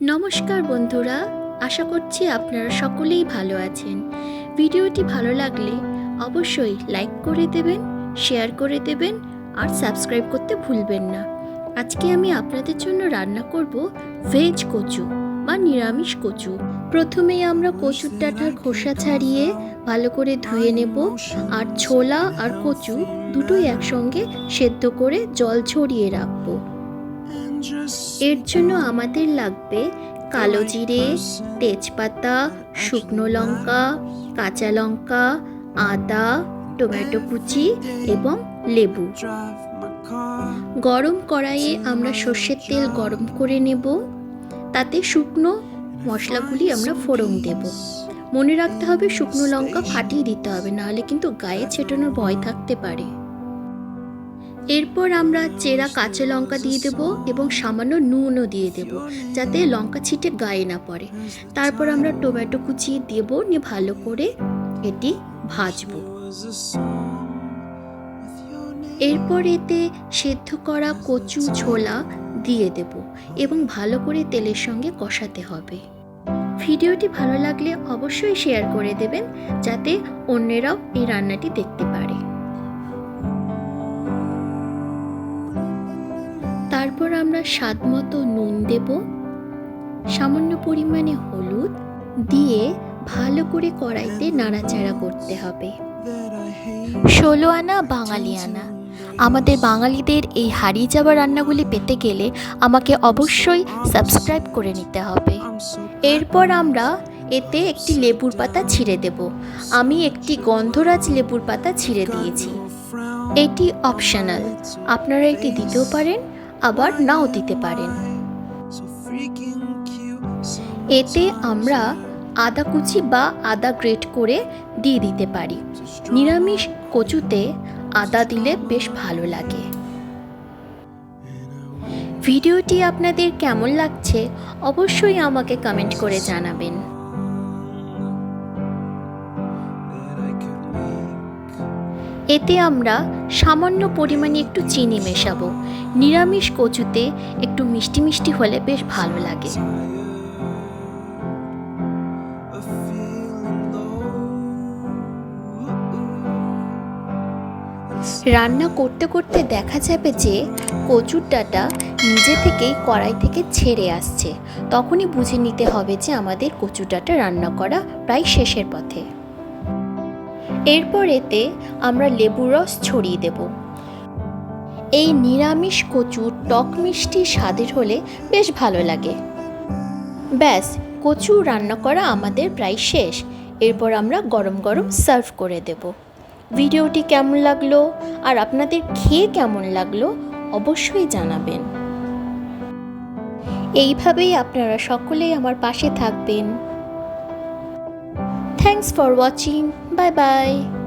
নমস্কার বন্ধুরা, আশা করছি আপনারা সকলেই ভালো আছেন। ভিডিওটি ভালো লাগলে অবশ্যই লাইক করে দেবেন, শেয়ার করে দেবেন আর সাবস্ক্রাইব করতে ভুলবেন না। আজকে আমি আপনাদের জন্য রান্না করব ভেজ কচু বা নিরামিষ কচু। প্রথমেই আমরা কচুর ডাঁটার খোসা ছাড়িয়ে ভালো করে ধুয়ে নেব আর ছোলা আর কচু দুটোই একসঙ্গে সেদ্ধ করে জল ছড়িয়ে রাখব। এর জন্য আমাদের লাগবে কালো জিরে, তেজপাতা, শুকনো লঙ্কা, কাঁচা লঙ্কা, আদা, টমেটো কুচি এবং লেবু। গরম কড়াইয়ে আমরা সর্ষের তেল গরম করে নেব। তাতে শুকনো মশলাগুলি আমরা ফোড়ন দেব। মনে রাখতে হবে শুকনো লঙ্কা ফাটিয়ে দিতে হবে, নাহলে কিন্তু গায়ে ছেটানোর ভয় থাকতে পারে। এরপর আমরা চেরা কাঁচা লঙ্কা দিয়ে দেব এবং সামান্য নুনও দিয়ে দেব, যাতে লঙ্কা ছিটে গায়ে না পড়ে। তারপর আমরা টমেটো কুচি দেব, নিয়ে ভালো করে এটি ভাজবো। এরপর এতে সেদ্ধ করা কচু ছোলা দিয়ে দেব এবং ভালো করে তেলের সঙ্গে কষাতে হবে। ভিডিওটি ভালো লাগলে অবশ্যই শেয়ার করে দেবেন, যাতে অন্যেরাও এই রান্নাটি দেখতে পারে। তারপর আমরা স্বাদ মতো নুন দেব, সামান্য পরিমাণে হলুদ দিয়ে ভালো করে কড়াইতে নাড়াচাড়া করতে হবে। ষোলো আনা বাঙালি আনা। আমাদের বাঙালিদের এই হারিয়ে যাওয়া রান্নাগুলি পেতে গেলে আমাকে অবশ্যই সাবস্ক্রাইব করে নিতে হবে। এরপর আমরা এতে একটি লেবুর পাতা ছিঁড়ে দেব। আমি একটি গন্ধরাজ লেবুর পাতা ছিঁড়ে দিয়েছি। এটি অপশনাল আপনারা এটি দিতেও পারেন। আবার নাও দিতে পারেন। এতে আমরা আদা কুচি বা আদা গ্রেট করে দিয়ে দিতে পারি। নিরামিষ কচুতে আদা দিলে বেশ ভালো লাগে। ভিডিওটি আপনাদের কেমন লাগছে অবশ্যই আমাকে কমেন্ট করে জানাবেন। এতে আমরা সামান্য পরিমাণে একটু চিনি মেশাবো। নিরামিষ কচুতে একটু মিষ্টি মিষ্টি হলে বেশ ভালো লাগে। রান্না করতে করতে দেখা যাবে যে কচুর ডাটা নিজে থেকেই কড়াই থেকে ছেড়ে আসছে। তখনই বুঝে নিতে হবে যে আমাদের কচুর ডাটা রান্না করা প্রায় শেষের পথে। এরপর এতে আমরা লেবুর রস ছড়িয়ে দেব। এই নিরামিষ কচুর টক মিষ্টি স্বাদের হলে বেশ ভালো লাগে। ব্যাস, কচু রান্না করা আমাদের প্রায় শেষ। এরপর আমরা গরম গরম সার্ভ করে দেব। ভিডিওটি কেমন লাগল আর আপনাদের খেয়ে কেমন লাগল অবশ্যই জানাবেন। এইভাবেই আপনারা সকলেই আমার পাশে থাকবেন। Thanks for watching bye bye